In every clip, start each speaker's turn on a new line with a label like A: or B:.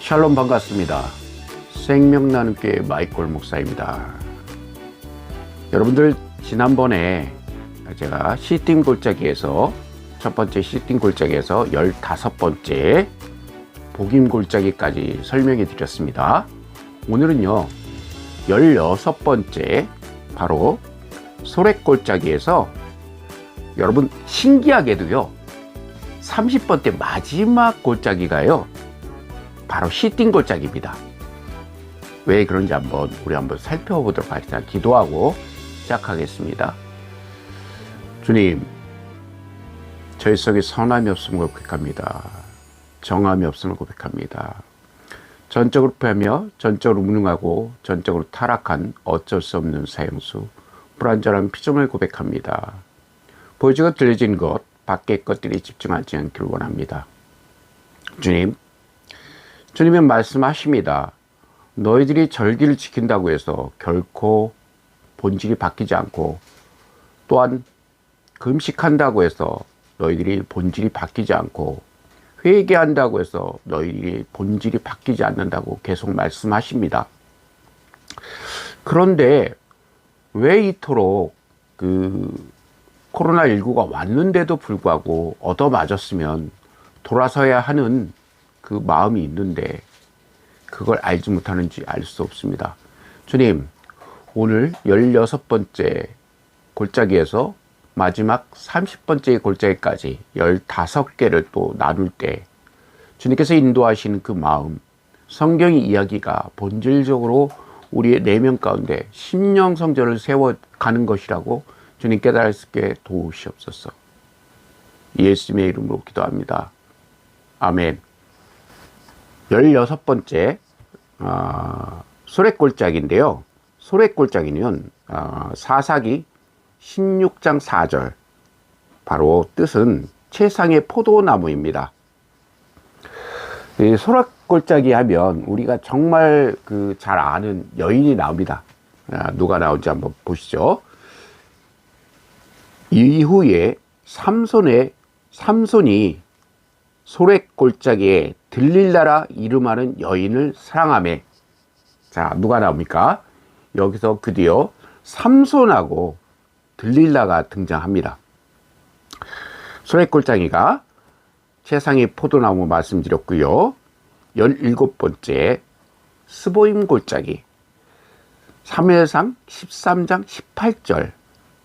A: 샬롬 반갑습니다. 생명나눔교회 마이콜 목사입니다. 여러분들 지난번에 제가 시팅 골짜기에서 첫 번째 시팅 골짜기에서 15번째 복임 골짜기까지 설명해 드렸습니다. 오늘은요 16번째 바로 소렉 골짜기에서 여러분 신기하게도요 30번째 마지막 골짜기가요 바로 시팅 골짜기입니다. 왜 그런지 한번 우리 한번 살펴보도록 하겠습니다. 기도하고 시작하겠습니다. 주님, 저희 속에 선함이 없음을 고백합니다. 정함이 없음을 고백합니다. 전적으로 패하며 전적으로 무능하고 전적으로 타락한 어쩔 수 없는 사형수, 불완전한 피조물 고백합니다. 보여지고 들려진 것, 밖의 것들이 집중하지 않기를 원합니다. 주님, 주님은 말씀하십니다. 너희들이 절기를 지킨다고 해서 결코 본질이 바뀌지 않고 또한 금식한다고 해서 너희들이 본질이 바뀌지 않고 회개한다고 해서 너희들이 본질이 바뀌지 않는다고 계속 말씀하십니다. 그런데 왜 이토록 그 코로나19가 왔는데도 불구하고 얻어맞았으면 돌아서야 하는 그 마음이 있는데 그걸 알지 못하는지 알 수 없습니다. 주님, 오늘 16번째 골짜기에서 마지막 30번째 골짜기까지 15개를 또 나눌 때 주님께서 인도하시는 그 마음, 성경의 이야기가 본질적으로 우리의 내면 가운데 신령 성전을 세워가는 것이라고 주님 깨달을 수 있게 도우시옵소서. 예수님의 이름으로 기도합니다. 아멘. 16번째 어, 소래골짜기인데요. 소래골짜기는 어, 사사기 16장 4절 바로 뜻은 최상의 포도나무입니다. 소래 골짜기 하면 우리가 정말 그 잘 아는 여인이 나옵니다. 아, 누가 나온지 한번 보시죠. 이후에 삼손의 삼손이 소래골짜기에 들릴라라 이름하는 여인을 사랑함에 자 누가 나옵니까? 여기서 드디어 삼손하고 들릴라가 등장합니다. 소래골짜기가 세상의 포도나무 말씀드렸고요. 17번째 스보임 골짜기 3회상 13장 18절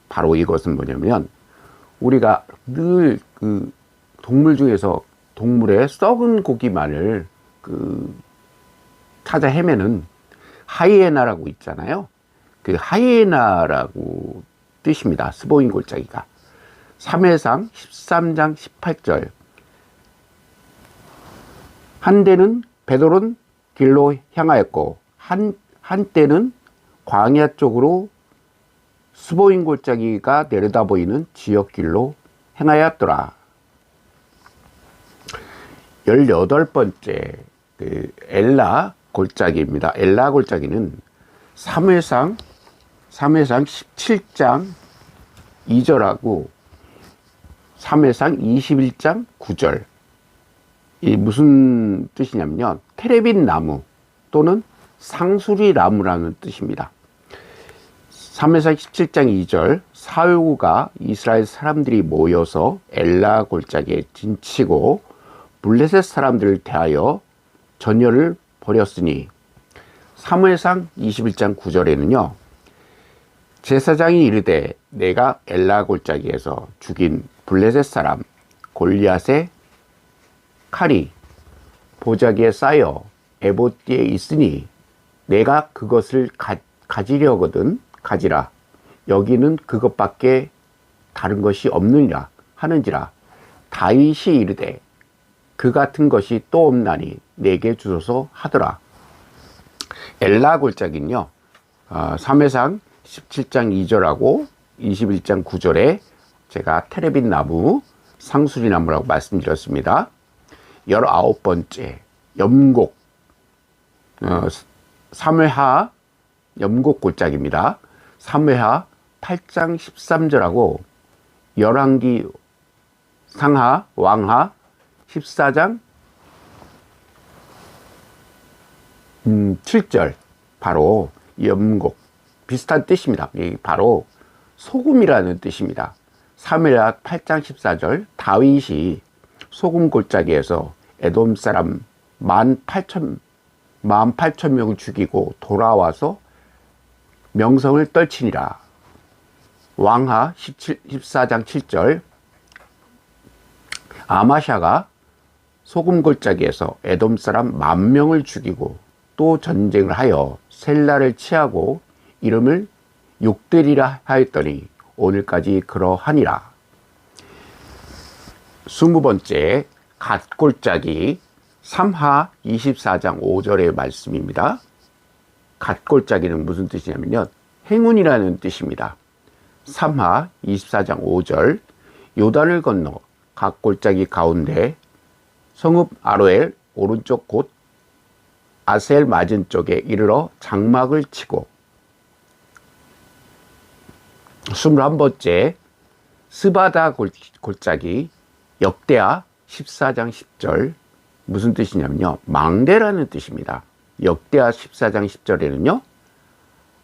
A: 바로 이것은 뭐냐면 우리가 늘 그 동물 중에서 동물의 썩은 고기만을 그 찾아 헤매는 하이에나라고 있잖아요. 그 하이에나라고 뜻입니다. 스보인 골짜기가. 3회상 13장 18절. 한때는 베드론 길로 향하였고 한 한때는 광야 쪽으로 스보인 골짜기가 내려다 보이는 지역길로 행하였더라. 18번째 그 엘라 골짜기입니다. 엘라 골짜기는 3회상 3회상 17장 2절하고 3회상 21장 9절 이 무슨 뜻이냐면요. 테레빈 나무 또는 상수리 나무라는 뜻입니다. 3회상 17장 2절 사울구가 이스라엘 사람들이 모여서 엘라 골짜기에 진치고 블레셋 사람들을 대하여 전열을 벌였으니 3회상 21장 9절에는요. 제사장이 이르되 내가 엘라 골짜기에서 죽인 블레셋 사람 골리앗의 칼이 보자기에 쌓여 에봇띠에 있으니 내가 그것을 가, 가지려거든 가지라 여기는 그것밖에 다른 것이 없느냐 하는지라 다윗이 이르되 그 같은 것이 또 없나니 내게 주소서 하더라. 엘라 골짜기는요, 어, 3회상 17장 2절하고 21장 9절에 제가 테레빈 나무, 상수리 나무라고 말씀드렸습니다. 19번째, 염곡, 어, 3회하 염곡 골짜기입니다. 3회하 8장 13절하고 열왕기 상하 왕하 14장 음, 7절 바로 염곡 비슷한 뜻입니다. 이 바로 소금이라는 뜻입니다. 3일라 8장 14절 다윗이 소금 골짜기에서 에돔 사람 18,000 18,000명을 죽이고 돌아와서 명성을 떨치니라. 왕하 17, 14장 7절 아마샤가 소금 골짜기에서 에돔 사람 만 명을 죽이고 또 전쟁을 하여 셀라를 취하고 이름을 욕되리라 하였더니 오늘까지 그러하니라. 스무 번째 갓골짜기 3하 24장 5절의 말씀입니다. 갓골짜기는 무슨 뜻이냐면요. 행운이라는 뜻입니다. 3하 24장 5절 요단을 건너 갓골짜기 가운데 성읍 아로엘 오른쪽 곳 아셀 맞은 쪽에 이르러 장막을 치고 21번째 스바다 골짜기 역대하 14장 10절 무슨 뜻이냐면요. 망대라는 뜻입니다. 역대하 14장 10절에는요.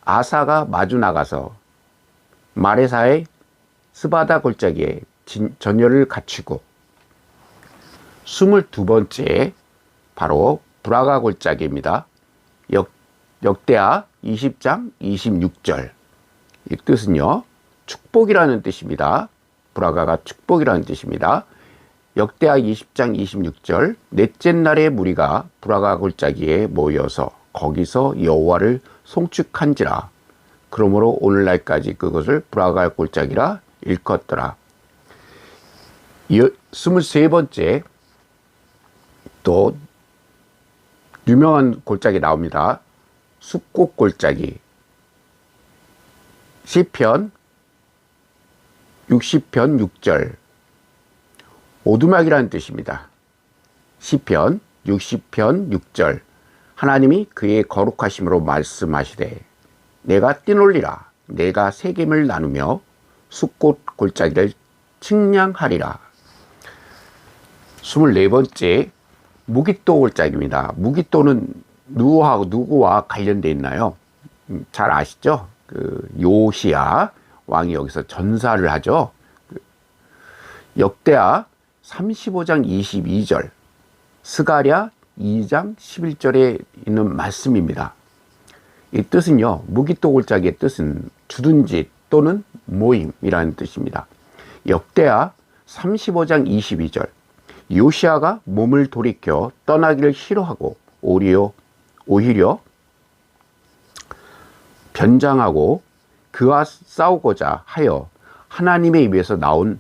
A: 아사가 마주 나가서 마레사의 스바다 골짜기에 전열을 갖추고 22번째 바로 브라가 골짜기입니다. 역, 역대하 20장 26절 이 뜻은요. 축복이라는 뜻입니다. 브라가가 축복이라는 뜻입니다. 역대하 20장 26절 넷째 날에 무리가 브라가 골짜기에 모여서 거기서 여호와를 송축한지라 그러므로 오늘날까지 그것을 브라가 골짜기라 일컫더라. 23번째 또 유명한 골짜기 나옵니다. 숲꽃 골짜기 시편 60편 6절 오두막이라는 뜻입니다. 시편 60편 6절 하나님이 그의 거룩하심으로 말씀하시되 내가 뛰놀리라 내가 세겜을 나누며 숲꽃 골짜기를 측량하리라 24번째 무기또 골짜기입니다. 무기또는 누구하고 누구와 관련되어 있나요? 음, 잘 아시죠? 그 요시야 왕이 여기서 전사를 하죠. 그 역대하 35장 22절, 스가랴 2장 11절에 있는 말씀입니다. 이 뜻은요, 무기또 골짜기의 뜻은 주둔지 또는 모임이라는 뜻입니다. 역대하 35장 22절, 요시아가 몸을 돌이켜 떠나기를 싫어하고 오히려, 오히려 변장하고 그와 싸우고자 하여 하나님의 입에서 나온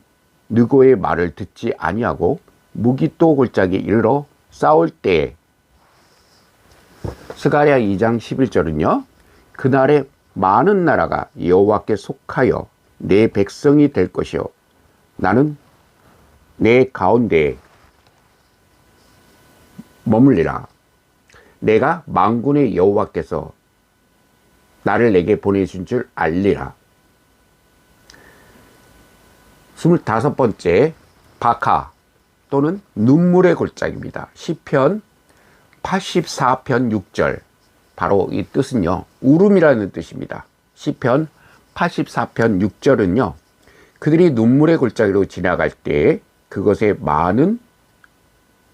A: 느고의 말을 듣지 아니하고 무기또 골짜기 이르러 싸울 때에 스가랴 2장 11절은요. 그날에 많은 나라가 여호와께 속하여 내 백성이 될 것이요 나는 내 가운데에 머물리라 내가 망군의 여호와께서 나를 내게 보내신 줄 알리라. 스물다섯 번째 바카 또는 눈물의 골짜기입니다. 시편 84편 6절 바로 이 뜻은요 울음이라는 뜻입니다. 시편 84편 6절은요 그들이 눈물의 골짜기로 지나갈 때 그것에 많은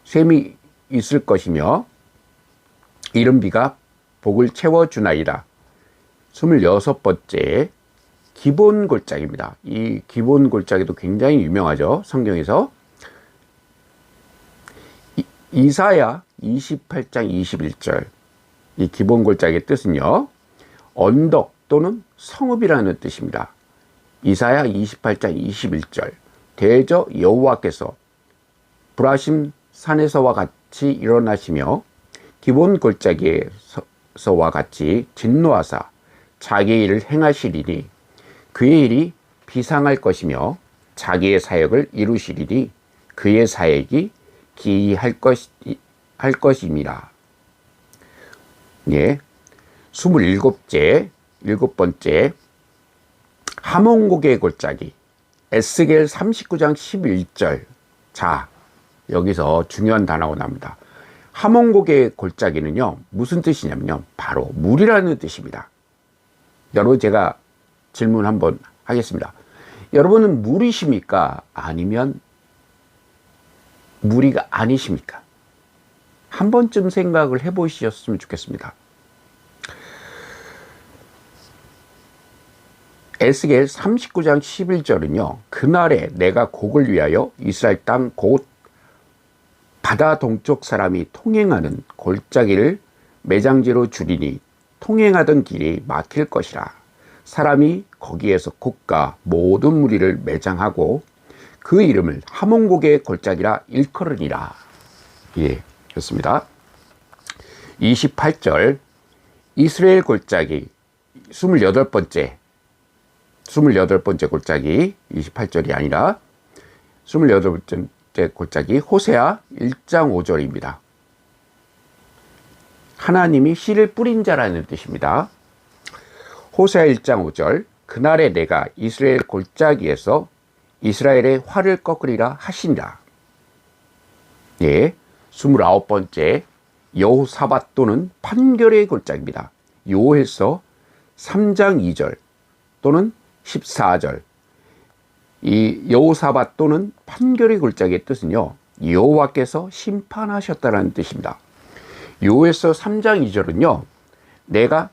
A: 샘이 있을 것이며 이른 비가 복을 채워주나이다. 26번째 기본 골짜기입니다. 이 기본 골짜기도 굉장히 유명하죠. 성경에서. 이, 사야 28장 21절. 이 기본 골짜기의 뜻은요. 언덕 또는 성읍이라는 뜻입니다. 이사야 28장 21절. 대저 여호와께서 브라심 산에서와 같이 일어나시며 기본 골짜기에서와 같이 진노하사 자기의 일을 행하시리니 그의 일이 비상할 것이며 자기의 사역을 이루시리니 그의 사역이 기이할 것, 할 것임이라. 예. 스물일째 일곱 번째, 하몬고개 골짜기 에스겔 39장 11절 자 여기서 중요한 단어가 나옵니다. 하몬고개 골짜기는요 무슨 뜻이냐면요 바로 물이라는 뜻입니다. 여러분 제가 질문 한번 하겠습니다. 여러분은 물이십니까? 아니면 무리가 아니십니까? 한 번쯤 생각을 해보셨으면 좋겠습니다. 에스겔 39장 11절은요, 그날에 내가 곡을 위하여 이스라엘 땅 곧 바다 동쪽 사람이 통행하는 골짜기를 매장지로 줄이니 통행하던 길이 막힐 것이라. 사람이 거기에서 곡과 모든 무리를 매장하고 그 이름을 하몬곡의 골짜기라 일컬으니라. 예, 좋습니다. 28절 이스라엘 골짜기 28번째 28번째 골짜기 28절이 아니라 28번째 골짜기 호세아 1장 5절입니다. 하나님이 씨를 뿌린 자라는 뜻입니다. 호세아 1장 5절 그날에 내가 이스라엘 골짜기에서 이스라엘의 화를 꺾으리라 하신다. 예, 29번째 여호사밧 또는 판결의 골짜기입니다. 요에서 3장 2절 또는 14절 이 여호사밧 또는 판결의 골짜기의 뜻은요. 여호와께서 심판하셨다는 뜻입니다. 요에서 3장 2절은요. 내가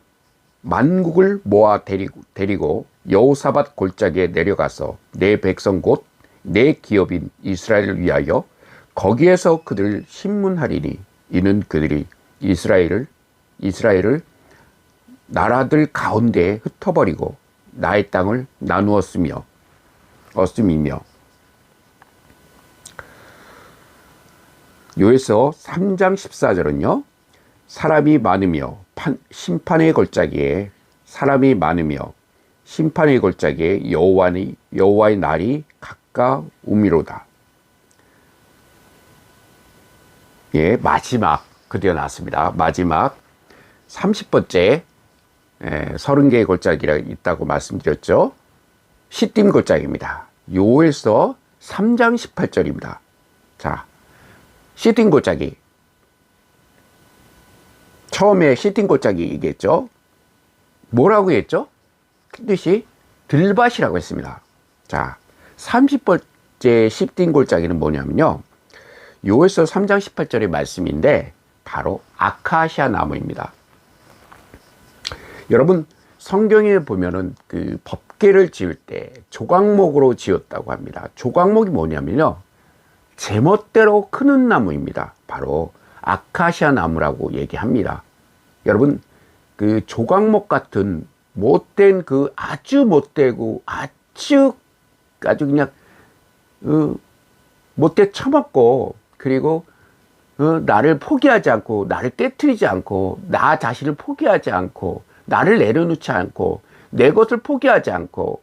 A: 만국을 모아 데리고, 데리고 여호사밧 골짜기에 내려가서 내 백성 곧 내 기업인 이스라엘을 위하여 거기에서 그들을 신문하리니 이는 그들이 이스라엘을 이스라엘을 나라들 가운데에 흩어버리고 나의 땅을 나누었으며 없음이며. 요에서 3장 14절은요 사람이 많으며 판, 심판의 골짜기에 사람이 많으며 심판의 골짜기에 여호와의 여호와의 날이 가까우미로다. 예, 마지막 그대어 나왔습니다. 마지막 30번째 예, 30개의 골짜기가 있다고 말씀드렸죠. 시딤 골짜기입니다. 요에서 3장 18절입니다. 자, 시딤 골짜기. 처음에 시딤 골짜기 얘기했죠. 뭐라고 했죠? 그 뜻이 들밭이라고 했습니다. 자, 30번째 시딤 골짜기는 뭐냐면요. 요에서 3장 18절의 말씀인데 바로 아카시아 나무입니다. 여러분 성경에 보면은 그 법계를 지을 때 조각목으로 지었다고 합니다. 조각목이 뭐냐면요. 제멋대로 크는 나무입니다. 바로 아카시아 나무라고 얘기합니다. 여러분 그 조각목 같은 못된 그 아주 못되고 아주 아주 그냥 어, 못돼 처먹고 그리고 어, 나를 포기하지 않고 나를 깨뜨리지 않고 나 자신을 포기하지 않고 나를 내려놓지 않고 내 것을 포기하지 않고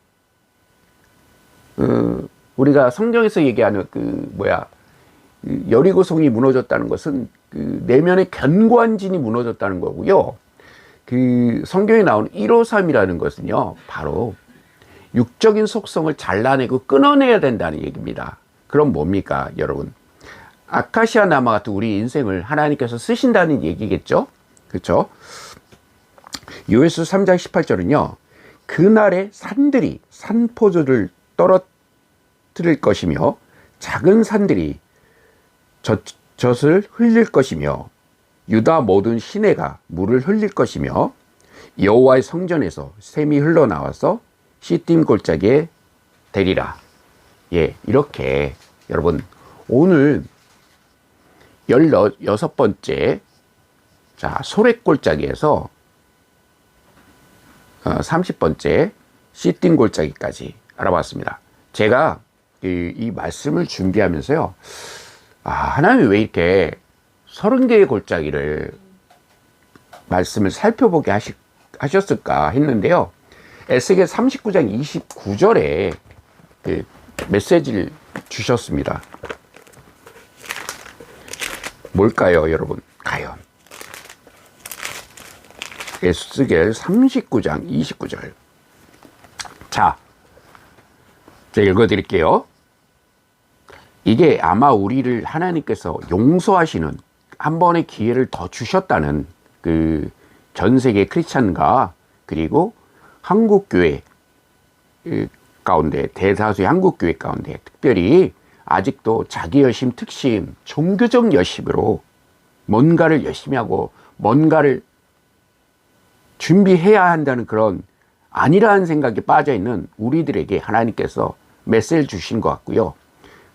A: 어, 우리가 성경에서 얘기하는 그 뭐야 그 여리고성이 무너졌다는 것은 그 내면의 견고한 진이 무너졌다는 거고요. 그 성경에 나오는 153이라는 것은요, 바로 육적인 속성을 잘라내고 끊어내야 된다는 얘기입니다. 그럼 뭡니까, 여러분? 아카시아 나무 같은 우리 인생을 하나님께서 쓰신다는 얘기겠죠? 그렇죠? 요에스 3장 18절은요. 그날에 산들이 산포도를 떨어뜨릴 것이며 작은 산들이 젖, 젖을 흘릴 것이며 유다 모든 시내가 물을 흘릴 것이며 여호와의 성전에서 샘이 흘러나와서 시딤 골짜기에 되리라. 예, 이렇게 여러분 오늘 열여섯 번째 자 소렉 골짜기에서 30번째 어, 시띵 골짜기까지 알아봤습니다. 제가 이, 이 말씀을 준비하면서요. 아, 하나님이 왜 이렇게 30개의 골짜기를 말씀을 살펴보게 하시, 하셨을까 했는데요. 에스겔 39장 29절에 그 메시지를 주셨습니다. 뭘까요, 여러분? 과연. 에스겔 39장 29절. 자, 제가 읽어드릴게요. 이게 아마 우리를 하나님께서 용서하시는 한 번의 기회를 더 주셨다는 그 전 세계 크리스찬과 그리고 한국 교회 가운데 대다수의 한국 교회 가운데 특별히 아직도 자기 열심 특심 종교적 열심으로 뭔가를 열심히 하고 뭔가를 준비해야 한다는 그런 아니라는 생각에 빠져 있는 우리들에게 하나님께서 메시지를 주신 것 같고요.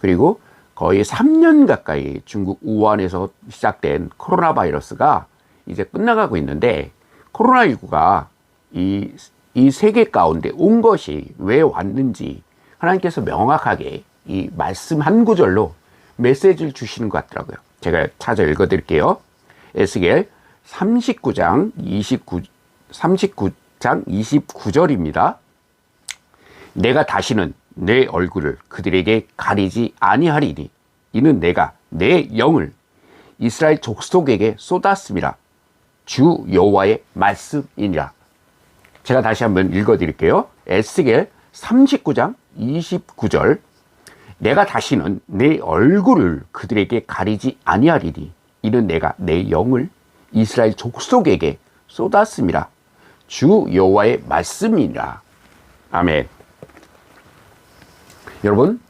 A: 그리고 거의 3년 가까이 중국 우한에서 시작된 코로나 바이러스가 이제 끝나가고 있는데 코로나19가 이, 이 세계 가운데 온 것이 왜 왔는지 하나님께서 명확하게 이 말씀 한 구절로 메시지를 주시는 것 같더라고요. 제가 찾아 읽어 드릴게요. 에스겔 39장 29, 39장 29절입니다. 내가 다시는 내 얼굴을 그들에게 가리지 아니하리니 이는 내가 내 영을 이스라엘 족속에게 쏟았습니다. 주 여호와의 말씀이니라. 제가 다시 한번 읽어 드릴게요. 에스겔 39장 29절 내가 다시는 내 얼굴을 그들에게 가리지 아니하리니 이는 내가 내 영을 이스라엘 족속에게 쏟았습니다. 주 여호와의 말씀이니라. 아멘. 여러분,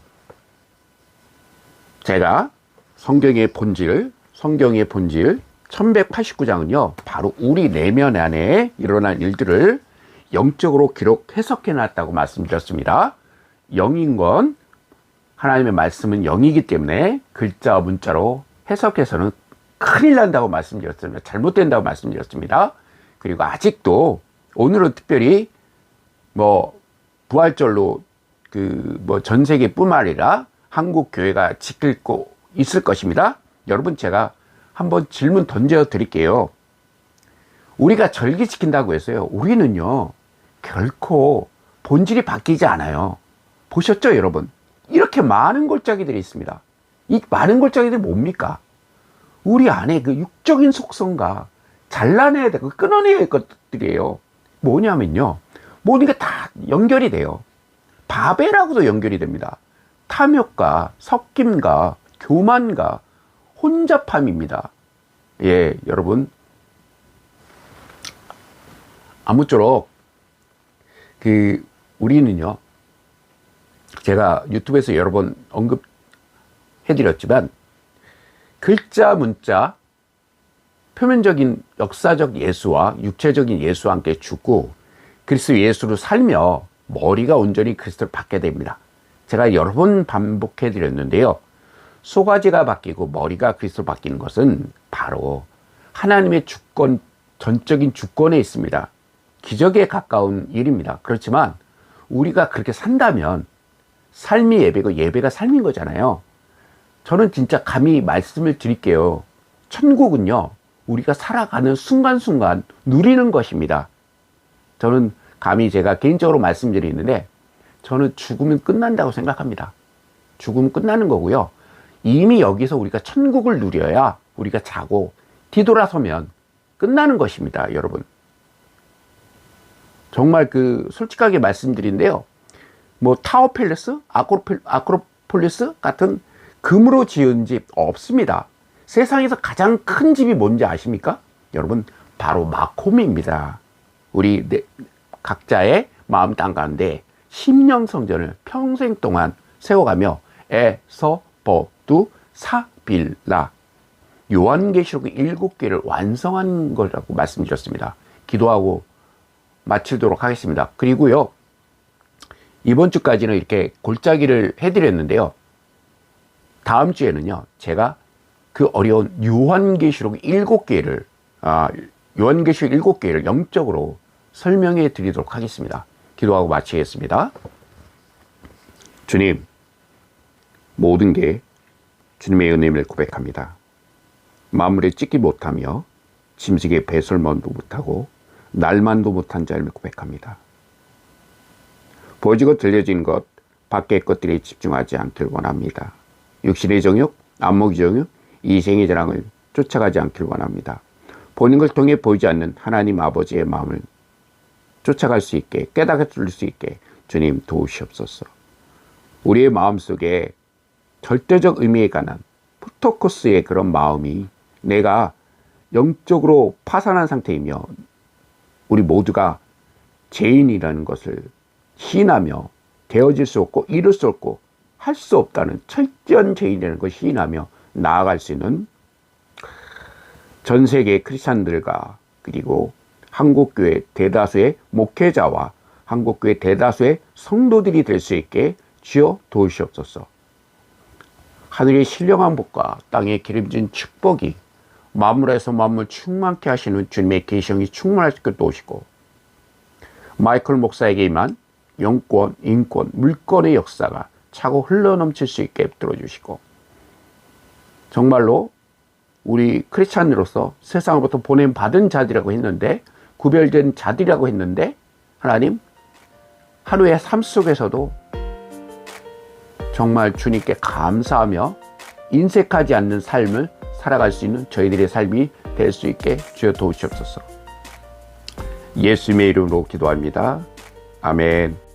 A: 제가 성경의 본질, 성경의 본질 1189장은요, 바로 우리 내면 안에 일어난 일들을 영적으로 기록 해석해 놨다고 말씀드렸습니다. 영인 건 하나님의 말씀은 영이기 때문에 글자 문자로 해석해서는 큰일 난다고 말씀드렸습니다. 잘못된다고 말씀드렸습니다. 그리고 아직도 오늘은 특별히 뭐 부활절로 그 뭐 전 세계뿐만 아니라 한국 교회가 지키고 있을 것입니다. 여러분 제가 한번 질문 던져 드릴게요. 우리가 절기 지킨다고 해서요. 우리는요. 결코 본질이 바뀌지 않아요. 보셨죠, 여러분? 이렇게 많은 골짜기들이 있습니다. 이 많은 골짜기들이 뭡니까? 우리 안에 그 육적인 속성과 잘라내야 되고 끊어내야 할 것들이에요. 뭐냐면요. 모든 게 다 연결이 돼요. 바벨하고도 연결이 됩니다. 탐욕과 섞임과 교만과 혼잡함입니다. 예, 여러분. 아무쪼록 그 우리는요. 제가 유튜브에서 여러 번 언급해 드렸지만 글자 문자 표면적인 역사적 예수와 육체적인 예수와 함께 죽고 그리스도 예수로 살며 머리가 온전히 그리스도를 받게 됩니다. 제가 여러 번 반복해 드렸는데요. 소가지가 바뀌고 머리가 그리스도로 바뀌는 것은 바로 하나님의 주권, 전적인 주권에 있습니다. 기적에 가까운 일입니다. 그렇지만 우리가 그렇게 산다면 삶이 예배고 예배가 삶인 거잖아요. 저는 진짜 감히 말씀을 드릴게요. 천국은요, 우리가 살아가는 순간순간 누리는 것입니다. 저는 감히 제가 개인적으로 말씀드리는데 저는 죽으면 끝난다고 생각합니다. 죽으면 끝나는 거고요. 이미 여기서 우리가 천국을 누려야 우리가 자고 뒤돌아서면 끝나는 것입니다, 여러분. 정말 그 솔직하게 말씀드린데요. 뭐 타워 아크로폴, 아크로폴리스 같은 금으로 지은 집 없습니다. 세상에서 가장 큰 집이 뭔지 아십니까? 여러분, 바로 마콤입니다. 우리 각자의 마음 땅 가운데 심령 성전을 평생 동안 세워가며 에서 버두 사빌라 요한계시록 일곱 개를 완성한 거라고 말씀드렸습니다. 기도하고 마치도록 하겠습니다. 그리고요 이번 주까지는 이렇게 골짜기를 해드렸는데요. 다음 주에는요 제가 그 어려운 요한계시록 일곱 개를 아, 요한계시록 일곱 개를 영적으로 설명해 드리도록 하겠습니다. 기도하고 마치겠습니다. 주님, 모든 게 주님의 은혜를 고백합니다. 마무리 찍기 못하며 짐승의 배설만도 못하고 날만도 못한 자를 고백합니다. 보여지고 들려진 것, 밖의 것들에 집중하지 않길 원합니다. 육신의 정욕, 안목의 정욕, 이생의 자랑을 쫓아가지 않길 원합니다. 보는 걸 통해 보이지 않는 하나님 아버지의 마음을 쫓아갈 수 있게 깨닫을 수 있게 주님 도우시옵소서. 우리의 마음속에 절대적 의미에 관한 프토코스의 그런 마음이 내가 영적으로 파산한 상태이며 우리 모두가 죄인이라는 것을 시인하며 되어질 수 없고 이룰 수 없고 할 수 없다는 철저한 죄인이라는 것을 시인하며 나아갈 수 있는 전 세계 크리스찬들과 그리고 한국교회 대다수의 목회자와 한국교회 대다수의 성도들이 될 수 있게 주여 도우시옵소서. 하늘의 신령한 복과 땅의 기름진 축복이 만물에서 만물 충만케 하시는 주님의 수 있게 도우시고 마이클 목사에게 임한 영권, 인권, 물권의 역사가 차고 흘러넘칠 수 있게 들어주시고 정말로 우리 크리스찬으로서 세상으로부터 보냄 받은 자들이라고 했는데 구별된 자들이라고 했는데 하나님 하루의 삶 속에서도 정말 주님께 감사하며 인색하지 않는 삶을 살아갈 수 있는 저희들의 삶이 될 수 있게 주여 도우시옵소서. 예수님의 이름으로 기도합니다. 아멘.